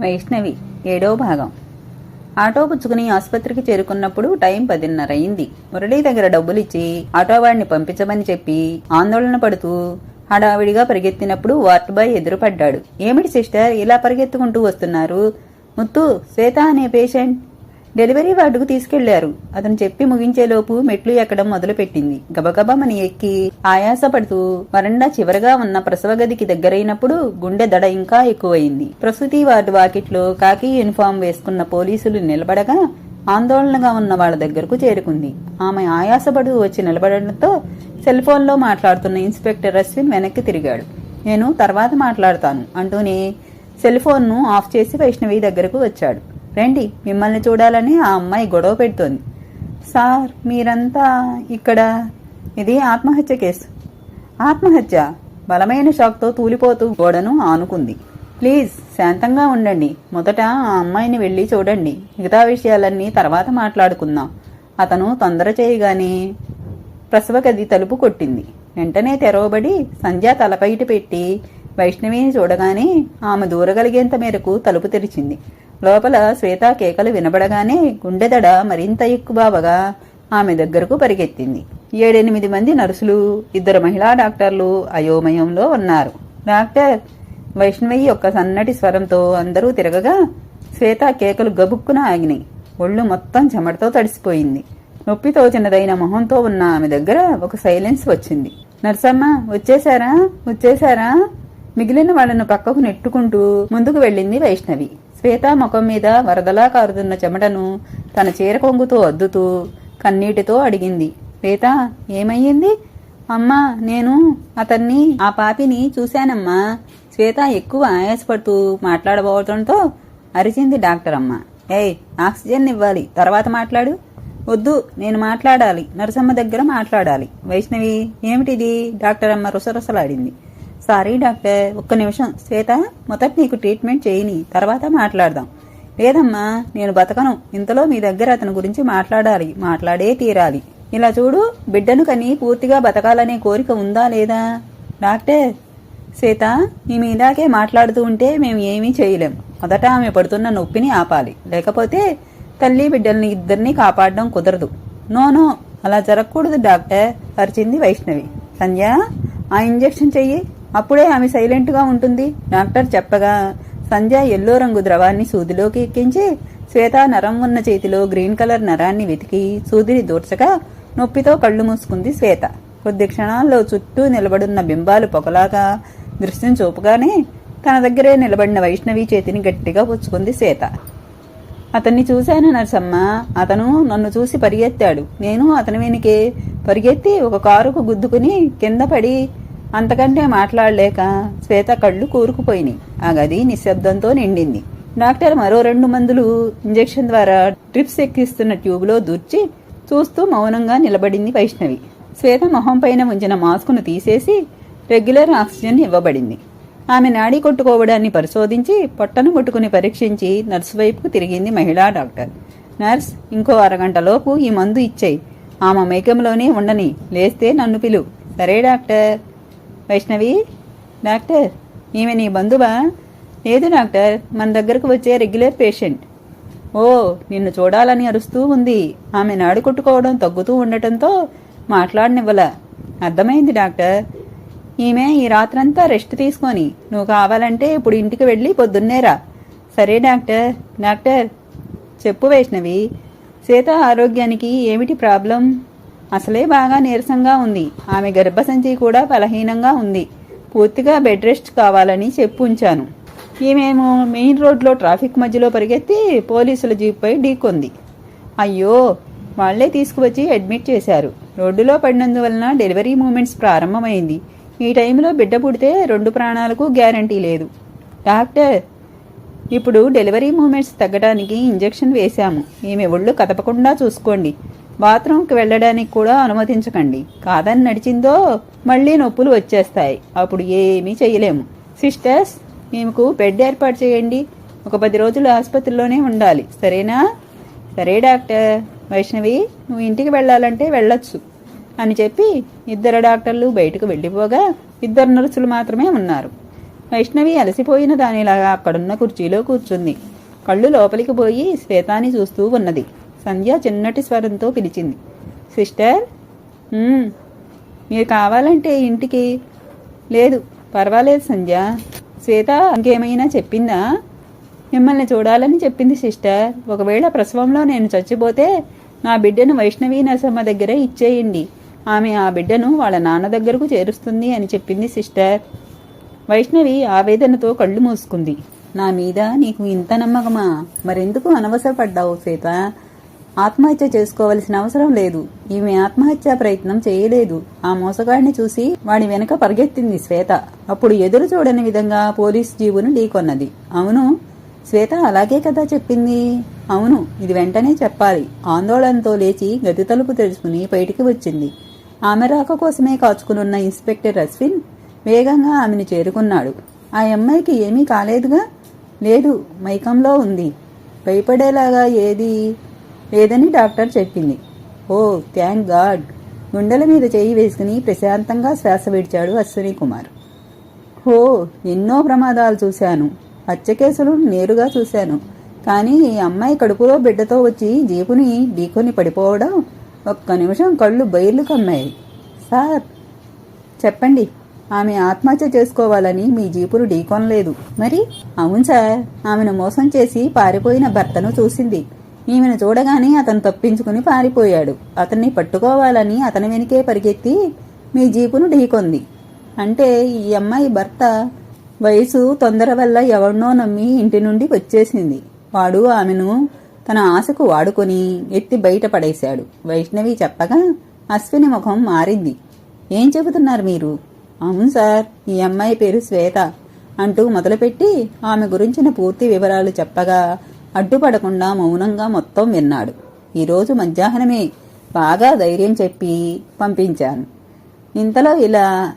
వైష్ణవి ఏడో భాగం. ఆటో పుచ్చుకుని ఆసుపత్రికి చేరుకున్నప్పుడు టైం పదిన్నర అయింది మురళి దగ్గర డబ్బులిచ్చి ఆటో వాడిని పంపించమని చెప్పి ఆందోళన పడుతూ హడావిడిగా పరిగెత్తినప్పుడు వార్డ్ బాయ్ ఎదురుపడ్డాడు. ఏమిటి సిస్టర్ ఇలా పరిగెత్తుకుంటూ వస్తున్నారు? ముత్తు శ్వేత అనే పేషెంట్ డెలివరీ వార్డుకు తీసుకెళ్ళారు. అతను చెప్పి ముగించేలోపు మెట్లు ఎక్కడం మొదలుపెట్టింది. గబగబమని ఎక్కి ఆయాసపడుతూ వరండా చివరగా ఉన్న ప్రసవ గదికి దగ్గరైనప్పుడు గుండె దడ ఇంకా ఎక్కువయింది ప్రసూతి వార్డు వాకిట్లో కాకి యూనిఫామ్ వేసుకున్న పోలీసులు నిలబడగా ఆందోళనగా ఉన్న వాళ్ళ దగ్గరకు చేరుకుంది. ఆమె ఆయాసపడుతూ వచ్చి నిలబడడంతో సెల్ ఫోన్లో మాట్లాడుతున్న ఇన్స్పెక్టర్ అశ్విన్ వెనక్కి తిరిగాడు. నేను తర్వాత మాట్లాడతాను అంటూనే సెల్ ఫోన్ను ఆఫ్ చేసి వైష్ణవి దగ్గరకు వచ్చాడు. రండి మిమ్మల్ని చూడాలని ఆ అమ్మాయి గొడవ పెడుతోంది. సార్ మీరంతా ఇక్కడ ఇది ఆత్మహత్య కేసు. ఆత్మహత్య బలమైన షాక్తో తూలిపోతూ గోడను ఆనుకుంది. ప్లీజ్ శాంతంగా ఉండండి. మొదట ఆ అమ్మాయిని వెళ్ళి చూడండి. మిగతా విషయాలన్నీ తర్వాత మాట్లాడుకుందాం. అతను తొందర చేయగానే ప్రసవ గది తలుపు కొట్టింది. వెంటనే తెరవబడి సంధ్య తలపైట పెట్టి వైష్ణవిని చూడగానే ఆమె దూరగలిగేంత మేరకు తలుపు తెరిచింది. లోపల శ్వేత కేకలు వినబడగానే గుండెదడ మరింత ఎక్కువగా ఆమె దగ్గరకు పరిగెత్తింది. ఏడెనిమిది మంది నర్సులు ఇద్దరు మహిళా డాక్టర్లు అయోమయంలో ఉన్నారు. డాక్టర్ వైష్ణవి యొక్క సన్నటి స్వరంతో అందరూ తిరగగా శ్వేత కేకలు గబుక్కున ఆగినాయి. ఒళ్ళు మొత్తం చెమటతో తడిసిపోయింది. నొప్పితో చిన్నదైన మొహంతో ఉన్న ఆమె దగ్గర ఒక సైలెన్స్ వచ్చింది. నర్సమ్మ వచ్చేశారా? వచ్చేశారా? మిగిలిన వాళ్ళను పక్కకు నెట్టుకుంటూ ముందుకు వెళ్ళింది వైష్ణవి. శ్వేత ముఖం మీద వరదలా కారుతున్న చెమటను తన చీర కొంగుతో అద్దుతూ కన్నీటితో అడిగింది. శ్వేత ఏమయ్యింది? అమ్మా నేను అతన్ని ఆ పాపిని చూశానమ్మా. శ్వేత ఎక్కువ ఆయాసపడుతూ మాట్లాడబోవడంతో అరిచింది డాక్టర్ అమ్మ. ఏయ్ ఆక్సిజన్ ఇవ్వాలి తర్వాత మాట్లాడు. వద్దు నేను మాట్లాడాలి నరసమ్మ దగ్గర మాట్లాడాలి. వైష్ణవి ఏమిటిది? డాక్టర్ అమ్మ రుసరుసలాడింది. Sorry doctor. ఒక్క నిమిషం. శ్వేత మొదట నీకు ట్రీట్మెంట్ చేయని తర్వాత మాట్లాడదాం. లేదమ్మా నేను బతకను. ఇంతలో మీ దగ్గర అతని గురించి మాట్లాడాలి. మాట్లాడే తీరాలి. ఇలా చూడు బిడ్డను కని పూర్తిగా బతకాలనే కోరిక ఉందా లేదా? డాక్టర్ శ్వేత నీ మీదాకే మాట్లాడుతూ ఉంటే మేము ఏమీ చేయలేం. మొదట ఆమె పడుతున్న నొప్పిని ఆపాలి. లేకపోతే తల్లి బిడ్డల్ని ఇద్దరిని కాపాడడం కుదరదు. No no. అలా జరగకూడదు డాక్టర్. అరిచింది వైష్ణవి. సంధ్య ఆ ఇంజెక్షన్ చెయ్యి. అప్పుడే ఆమె సైలెంట్గా ఉంటుంది. డాక్టర్ చెప్పగా సంధ్య ఎల్లో రంగు ద్రవాన్ని సూదిలోకి ఎక్కించి శ్వేత నరం ఉన్న చేతిలో గ్రీన్ కలర్ నరాన్ని వెతికి సూదిని దూర్చగా నొప్పితో కళ్ళు మూసుకుంది శ్వేత. కొద్ది క్షణాల్లో చుట్టూ నిలబడున్న బింబాలు పొగలాగా దృశ్యం చూపగానే తన దగ్గరే నిలబడిన వైష్ణవి చేతిని గట్టిగా పుచ్చుకుంది శ్వేత. అతన్ని చూశాను నర్సమ్మ. అతను నన్ను చూసి పరిగెత్తాడు. నేను అతని వెనుకే పరిగెత్తి ఒక కారుకు గుద్దుకుని కింద పడి అంతకంటే మాట్లాడలేక శ్వేత కళ్ళు కూరుకుపోయినాయి. ఆ గది నిశ్శబ్దంతో నిండింది. డాక్టర్ మరో రెండు మందులు ఇంజెక్షన్ ద్వారా డ్రిప్స్ ఎక్కిస్తున్న ట్యూబ్లో దూర్చి చూస్తూ మౌనంగా నిలబడింది వైష్ణవి. శ్వేత మొహం పైన ఉంచిన మాస్కును తీసేసి రెగ్యులర్ ఆక్సిజన్ ఇవ్వబడింది. ఆమె నాడీ కొట్టుకోవడాన్ని పరిశోధించి పొట్టను కొట్టుకుని పరీక్షించి నర్సు వైపుకు తిరిగింది మహిళా డాక్టర్. నర్స్ ఇంకో అరగంటలోపు ఈ మందు ఇచ్చాయి. ఆమె మేకంలోనే ఉండని లేస్తే నన్ను పిలు. సరే డాక్టర్. వైష్ణవి డాక్టర్ ఈమె నీ బంధువా? లేదు డాక్టర్ మన దగ్గరకు వచ్చే రెగ్యులర్ పేషెంట్. ఓ నిన్ను చూడాలని అరుస్తూ ఉంది. ఆమె నాడు కొట్టుకోవడం తగ్గుతూ ఉండటంతో మాట్లాడనివ్వల. అర్థమైంది డాక్టర్. ఈమె ఈ రాత్రంతా రెస్ట్ తీసుకొని నువ్వు కావాలంటే ఇప్పుడు ఇంటికి వెళ్ళి పొద్దున్నేరా సరే డాక్టర్ డాక్టర్ చెప్పు వైష్ణవి సీత ఆరోగ్యానికి ఏమిటి ప్రాబ్లం? అసలే బాగా నీరసంగా ఉంది. ఆమె గర్భసంచి కూడా బలహీనంగా ఉంది. పూర్తిగా బెడ్ రెస్ట్ కావాలని చెప్పు ఉంచాను. ఈమెమో మెయిన్ రోడ్లో ట్రాఫిక్ మధ్యలో పరిగెత్తి పోలీసుల జీప్పై ఢీకొంది. అయ్యో! వాళ్ళే తీసుకువచ్చి అడ్మిట్ చేశారు. రోడ్డులో పడినందువలన డెలివరీ మూమెంట్స్ ప్రారంభమైంది. ఈ టైంలో బిడ్డ పుడితే రెండు ప్రాణాలకు గ్యారంటీ లేదు. డాక్టర్ ఇప్పుడు డెలివరీ మూమెంట్స్ తగ్గడానికి ఇంజెక్షన్ వేశాము. ఈమె ఒళ్ళు కదపకుండా చూసుకోండి. బాత్రూంకి వెళ్ళడానికి కూడా అనుమతించకండి. కాదని నడిచిందో మళ్ళీ నొప్పులు వచ్చేస్తాయి. అప్పుడు ఏమీ చేయలేము సిస్టర్స్ మీకు బెడ్ ఏర్పాటు చేయండి. ఒక పది రోజులు ఆసుపత్రిలోనే ఉండాలి. సరేనా? సరే డాక్టర్. వైష్ణవి నువ్వు ఇంటికి వెళ్ళాలంటే వెళ్ళొచ్చు అని చెప్పి ఇద్దరు డాక్టర్లు బయటకు వెళ్ళిపోగా ఇద్దరు నర్సులు మాత్రమే ఉన్నారు. వైష్ణవి అలసిపోయిన దానిలాగా అక్కడున్న కుర్చీలో కూర్చుంది. కళ్ళు లోపలికి పోయి శ్వేతాని చూస్తూ ఉన్నది. సంధ్య చిన్నటి స్వరంతో పిలిచింది. సిస్టర్ మీరు కావాలంటే ఇంటికి. లేదు పర్వాలేదు సంధ్య. శ్వేత ఇంకేమైనా చెప్పిందా? మిమ్మల్ని చూడాలని చెప్పింది సిస్టర్. ఒకవేళ ప్రసవంలో నేను చచ్చిపోతే నా బిడ్డను వైష్ణవి నరసమ్మ దగ్గర ఇచ్చేయండి. ఆమె ఆ బిడ్డను వాళ్ళ నాన్న దగ్గరకు చేరుస్తుంది అని చెప్పింది సిస్టర్. వైష్ణవి ఆవేదనతో కళ్ళు మూసుకుంది. నా మీద నీకు ఇంత నమ్మకమా? మరెందుకు అనవసరపడ్డావు శ్వేత? ఆత్మహత్య చేసుకోవలసిన అవసరం లేదు. ఈమె ఆత్మహత్య ప్రయత్నం చేయలేదు. ఆ మోసగాడిని చూసి వాడి వెనక పరిగెత్తింది శ్వేత. అప్పుడు ఎదురు చూడని విధంగా పోలీస్ జీవును ఢీకొన్నది. అవును శ్వేత అలాగే కదా చెప్పింది? అవును ఇది వెంటనే చెప్పాలి. ఆందోళనతో లేచి గది తలుపు తెరుచుకుని బయటికి వచ్చింది. ఆమె రాక కోసమే కాచుకునున్న ఇన్స్పెక్టర్ అశ్విన్ వేగంగా ఆమెను చేరుకున్నాడు. ఆ అమ్మాయికి ఏమీ కాలేదుగా? లేదు మైకంలో ఉంది. భయపడేలాగా ఏది? లేదని డాక్టర్ చెప్పింది. Oh thank God. గుండెల మీద చేయి వేసుకుని ప్రశాంతంగా శ్వాస విడిచాడు అశ్విని కుమార్. హో ఎన్నో ప్రమాదాలు చూశాను. హత్య కేసులు నేరుగా చూశాను. కానీ ఈ అమ్మాయి కడుపులో బిడ్డతో వచ్చి జీపుని ఢీకొని పడిపోవడం ఒక్క నిమిషం కళ్ళు బయర్లు కమ్మాయి. సార్ చెప్పండి. ఆమె ఆత్మహత్య చేసుకోవాలని మీ జీపును ఢీకొనలేదు. మరి? అవును సార్. ఆమెను మోసం చేసి పారిపోయిన భర్తను చూసింది. ఈమెను చూడగానే అతను తప్పించుకుని పారిపోయాడు. అతన్ని పట్టుకోవాలని అతని వెనుకే పరిగెత్తి మీ జీపును ఢీకొంది. అంటే ఈ అమ్మాయి భర్త వయసు తొందర వల్ల ఎవరినో నమ్మి ఇంటి నుండి వచ్చేసింది. వాడు ఆమెను తన ఆశకు వాడుకొని ఎత్తి బయట పడేశాడు. వైష్ణవి చెప్పగా అశ్విని ముఖం మారింది. ఏం చెబుతున్నారు మీరు? అవును సార్ ఈ అమ్మాయి పేరు శ్వేత అంటూ మొదలుపెట్టి ఆమె గురించిన పూర్తి వివరాలు చెప్పగా అడ్డుపడకుండా మౌనంగా మొత్తం విన్నాడు. ఈరోజు మధ్యాహ్నమే బాగా ధైర్యం చెప్పి పంపించాను. ఇంతలో ఇలా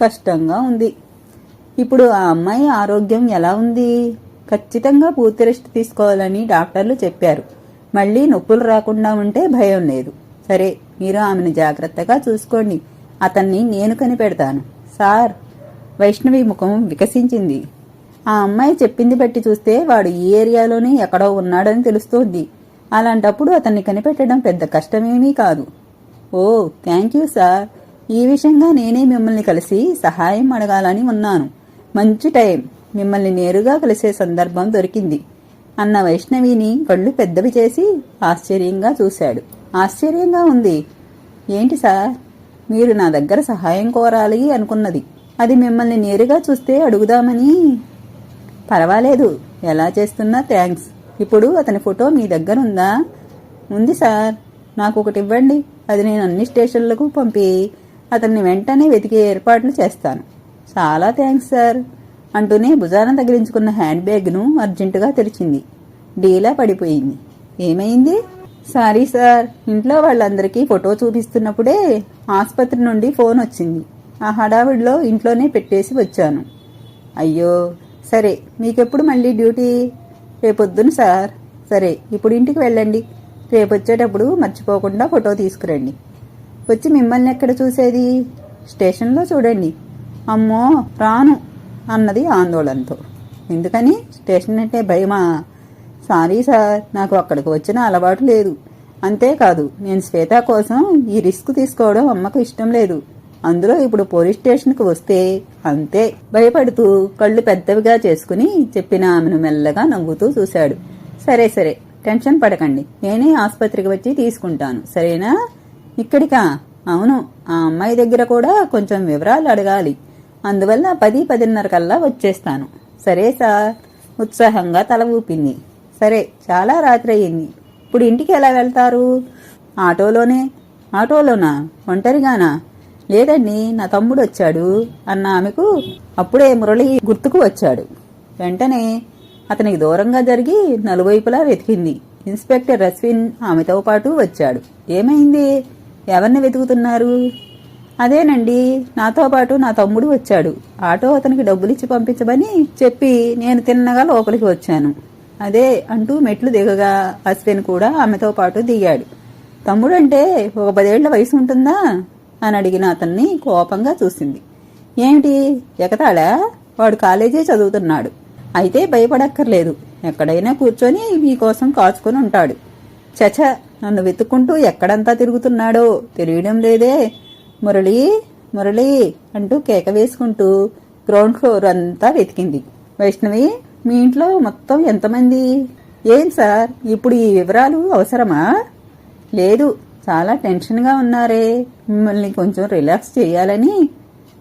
కష్టంగా ఉంది. ఇప్పుడు ఆ అమ్మాయి ఆరోగ్యం ఎలా ఉంది? ఖచ్చితంగా పూర్తి రెస్ట్ తీసుకోవాలని డాక్టర్లు చెప్పారు. మళ్ళీ నొప్పులు రాకుండా ఉంటే భయం లేదు. సరే మీరు ఆమెను జాగ్రత్తగా చూసుకోండి. అతన్ని నేను కనిపెడతాను. సార్ వైష్ణవి ముఖం వికసించింది. ఆ అమ్మాయి చెప్పింది బట్టి చూస్తే వాడు ఈ ఏరియాలోనే ఎక్కడో ఉన్నాడని తెలుస్తోంది. అలాంటప్పుడు అతన్ని కనిపెట్టడం పెద్ద కష్టమేమీ కాదు. Oh thank you sir. ఈ విషయంగా నేనే మిమ్మల్ని కలిసి సహాయం అడగాలని ఉన్నాను. మంచి టైం. మిమ్మల్ని నేరుగా కలిసే సందర్భం దొరికింది. అన్న వైష్ణవిని కళ్ళు పెద్దవి చేసి ఆశ్చర్యంగా చూశాడు. ఆశ్చర్యంగా ఉంది. ఏంటి సార్? మీరు నా దగ్గర సహాయం కోరాలి అనుకున్నది. అది మిమ్మల్ని నేరుగా చూస్తే అడుగుదామని పర్వాలేదు. ఎలా చేస్తున్నా థ్యాంక్స్. ఇప్పుడు అతని ఫోటో మీ దగ్గర ఉందా ఉంది సార్. నాకు ఒకటి ఇవ్వండి. అది నేను అన్ని స్టేషన్లకు పంపి అతన్ని వెంటనే వెతికే ఏర్పాట్లు చేస్తాను. చాలా థ్యాంక్స్ సార్. అంటూనే భుజాన తగిలించుకున్న హ్యాండ్ బ్యాగ్ను అర్జెంటుగా తెరిచింది. డీలా పడిపోయింది. ఏమైంది? Sorry sir. ఇంట్లో వాళ్ళందరికీ ఫోటో చూపిస్తున్నప్పుడే ఆసుపత్రి నుండి ఫోన్ వచ్చింది. ఆ హడావిడిలో ఇంట్లోనే పెట్టేసి వచ్చాను. అయ్యో సరే మీకెప్పుడు మళ్ళీ డ్యూటీ? రేపొద్దున సార్. సరే ఇప్పుడు ఇంటికి వెళ్ళండి. రేపు వచ్చేటప్పుడు మర్చిపోకుండా ఫోటో తీసుకురండి. వచ్చి మిమ్మల్ని ఎక్కడ చూసేది? స్టేషన్లో చూడండి. అమ్మో రాను అన్నది ఆందోళనతో. ఎందుకని? స్టేషన్ అంటే భయమా? సారీ సార్ నాకు అక్కడికి వచ్చిన అలవాటు లేదు. అంతేకాదు నేను శ్వేత కోసం ఈ రిస్క్ తీసుకోవడం అమ్మకు ఇష్టం లేదు. అందులో ఇప్పుడు పోలీస్ స్టేషన్కి వస్తే అంతే. భయపడుతూ కళ్ళు పెద్దవిగా చేసుకుని చెప్పిన ఆమెను మెల్లగా నవ్వుతూ చూశాడు. సరే సరే టెన్షన్ పడకండి. నేనే ఆసుపత్రికి వచ్చి తీసుకుంటాను. సరేనా? ఇక్కడికా? అవును ఆ అమ్మాయి దగ్గర కూడా కొంచెం వివరాలు అడగాలి. అందువల్ల పది పదిన్నర కల్లా వచ్చేస్తాను. సరే సార్. ఉత్సాహంగా తల ఊపింది. సరే చాలా రాత్రి అయ్యింది. ఇప్పుడు ఇంటికి ఎలా వెళ్తారు? ఆటోలోనే. ఆటోలోనా? ఒంటరిగానా? లేదండి నా తమ్ముడు వచ్చాడు అన్న ఆమెకు అప్పుడే మురళి గుర్తుకు వచ్చాడు. వెంటనే అతనికి దూరంగా జరిగి నలువైపులా వెతికింది. ఇన్స్పెక్టర్ అశ్విన్ ఆమెతో పాటు వచ్చాడు. ఏమైంది? ఎవరిని వెతుకుతున్నారు? అదేనండి నాతో పాటు నా తమ్ముడు వచ్చాడు. ఆటో అతనికి డబ్బులిచ్చి పంపించమని చెప్పి నేను తిన్నగా లోపలికి వచ్చాను. అదే అంటూ మెట్లు దిగగా అశ్విన్ కూడా ఆమెతో పాటు దిగాడు. తమ్ముడంటే ఒక పదేళ్ళ వయసు ఉంటుందా? అని అడిగిన అతన్ని కోపంగా చూసింది. ఏమిటి? ఎగతాళా? వాడు కాలేజీ చదువుతున్నాడు. అయితే భయపడక్కర్లేదు. ఎక్కడైనా కూర్చొని మీకోసం కాచుకొని ఉంటాడు. చచ నన్ను వెతుక్కుంటూ ఎక్కడంతా తిరుగుతున్నాడో? తెలియడం లేదే. మురళి మురళి అంటూ కేక వేసుకుంటూ గ్రౌండ్ ఫ్లోర్ అంతా వెతికింది. వైష్ణవి మీ ఇంట్లో మొత్తం ఎంతమంది? ఏం సార్? ఇప్పుడు ఈ వివరాలు అవసరమా? లేదు. చాలా టెన్షన్గా ఉన్నారే. మిమ్మల్ని కొంచెం రిలాక్స్ చేయాలని.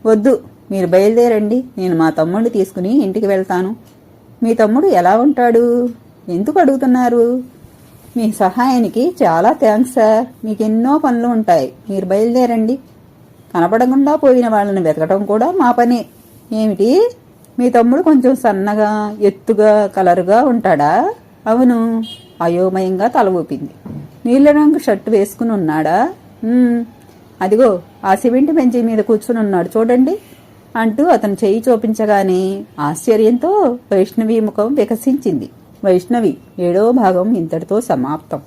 వద్దు మీరు బయలుదేరండి. నేను మా తమ్ముడిని తీసుకుని ఇంటికి వెళ్తాను. మీ తమ్ముడు ఎలా ఉంటాడు? ఎందుకు అడుగుతున్నారు? మీ సహాయానికి చాలా థ్యాంక్స్ సార్. మీకు ఎన్నో పనులు ఉంటాయి. మీరు బయలుదేరండి. కనపడకుండా పోయిన వాళ్ళని వెతకడం కూడా మా పనే. ఏమిటి? మీ తమ్ముడు కొంచెం సన్నగా ఎత్తుగా కలరుగా ఉంటాడా? అవును అయోమయంగా తల ఊపింది. నీళ్ళ రంగు షర్ట్ వేసుకుని ఉన్నాడా? అదిగో ఆ సిమెంట్ బెంచి మీద కూర్చుని ఉన్నాడు చూడండి అంటూ అతను చెయ్యి చూపించగానే ఆశ్చర్యంతో వైష్ణవి ముఖం వికసించింది. వైష్ణవి ఏడో భాగం ఇంతటితో సమాప్తం.